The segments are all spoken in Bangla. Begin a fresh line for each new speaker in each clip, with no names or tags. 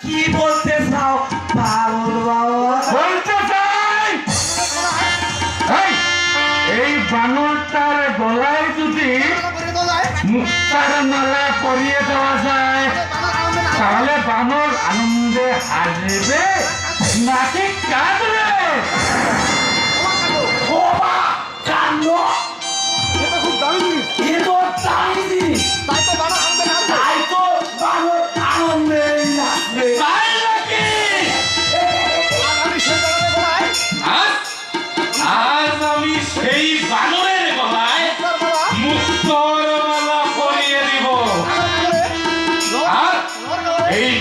কি বলতে চাও? পাগল
বলতে চাই? এই, বানরটার গলায় যদি মুক্তার মালা পরিয়ে দেওয়া যায় তাহলে বানর আনন্দে হাসবে। নাকি কাঁদবে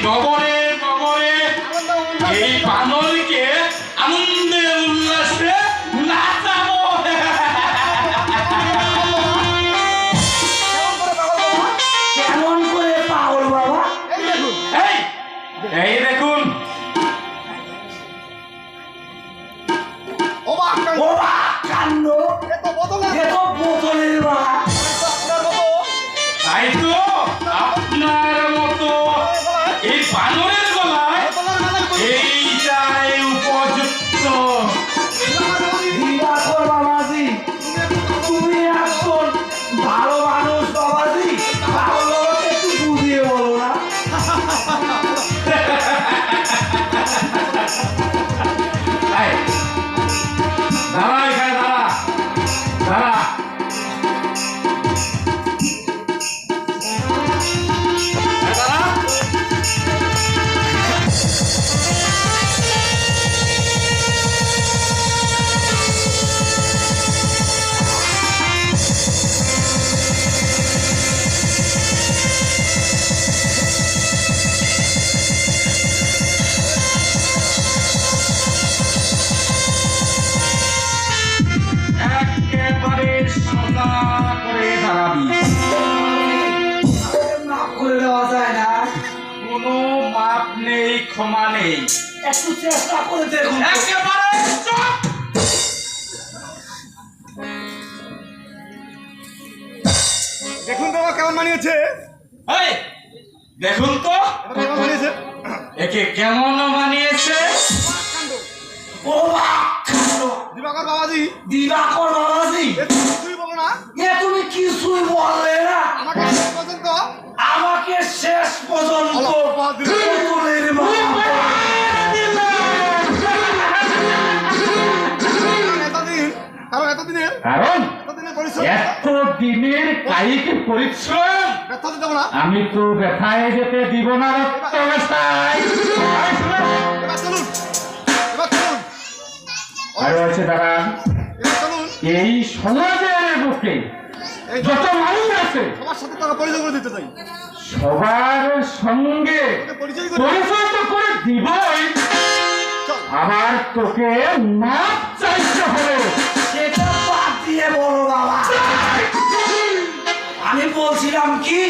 নগরে নগরে এই বানরকে আনন্দে উল্লাসে নাচাবো।
কেমন করে পাগল বাবা?
এই এই দেখুন।
বাবা কান্ড এ তো বোতলের বাবা
সোজা করে দাঁড়াবি।
মাফ করে দেওয়া যায় না।
কোনো মাপ নেই ক্ষমা নেই।
একটু চেষ্টা করে দেখুন।
একেবারে চুপ!
দেখুন বাবা কেমন মানিয়েছে?
দেখুন তো।
এটা কেমন মানিয়েছে?
একে কেমন মানিয়েছে?
ও
বাবাজি।
দিবাকর বাবাজি।
না?
এ তুমি কিছুই বললে না।
আমাকে শেষ পর্যন্ত?
আমাকে শেষ
কারণ এতদিনের
কারণ
এতদিনের
কায়িক পরিশ্রম আমি তো ব্যথায় যেতে দিব না রক্ত ব্যথায় আর এই সমাজের
এই
যত মানুষ আছে।
সবার সাথে তারা পরিচয় করে দিতে চাই।
সবার সঙ্গে
পরিচয়
তো করে দিবই। আবার তোকে মাপ চাইতে হবে।
সেটা বাদ দিয়ে বলো বাবা। আমি বলছিলাম কি?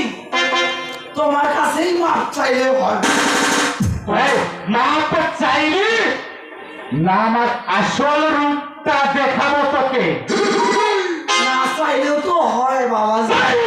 তোমার কাছেই মাপ চাইলে হয়।
এই, মাপ চাইলি না আমার আসল রূপটা দেখাবো তোকে।
চাইলেও তো হয় বাবা
এই,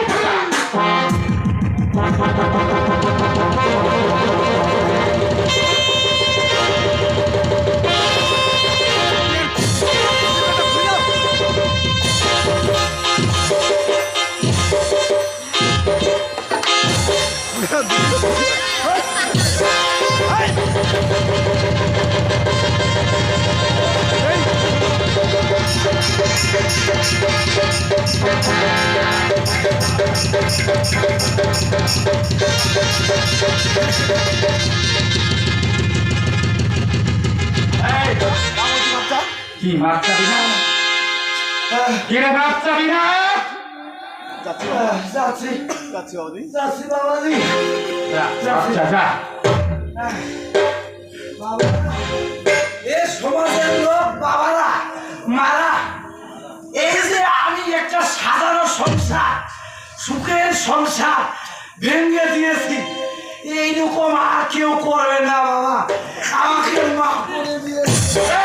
কি মাপ চাবি না কি রে চাবি না
যাচ্ছি
যাচ্ছি
যাচ্ছি বাবাজি।
যাচ্ছি বাবাজি।
যা, যা।
বাবা এ সমাজের লোক বাবারা। সুখের সংসার ভেঙে দিয়েছি। এইরকম আর কেউ করবে না বাবা। আমাকে মাফ করে দিয়েছে।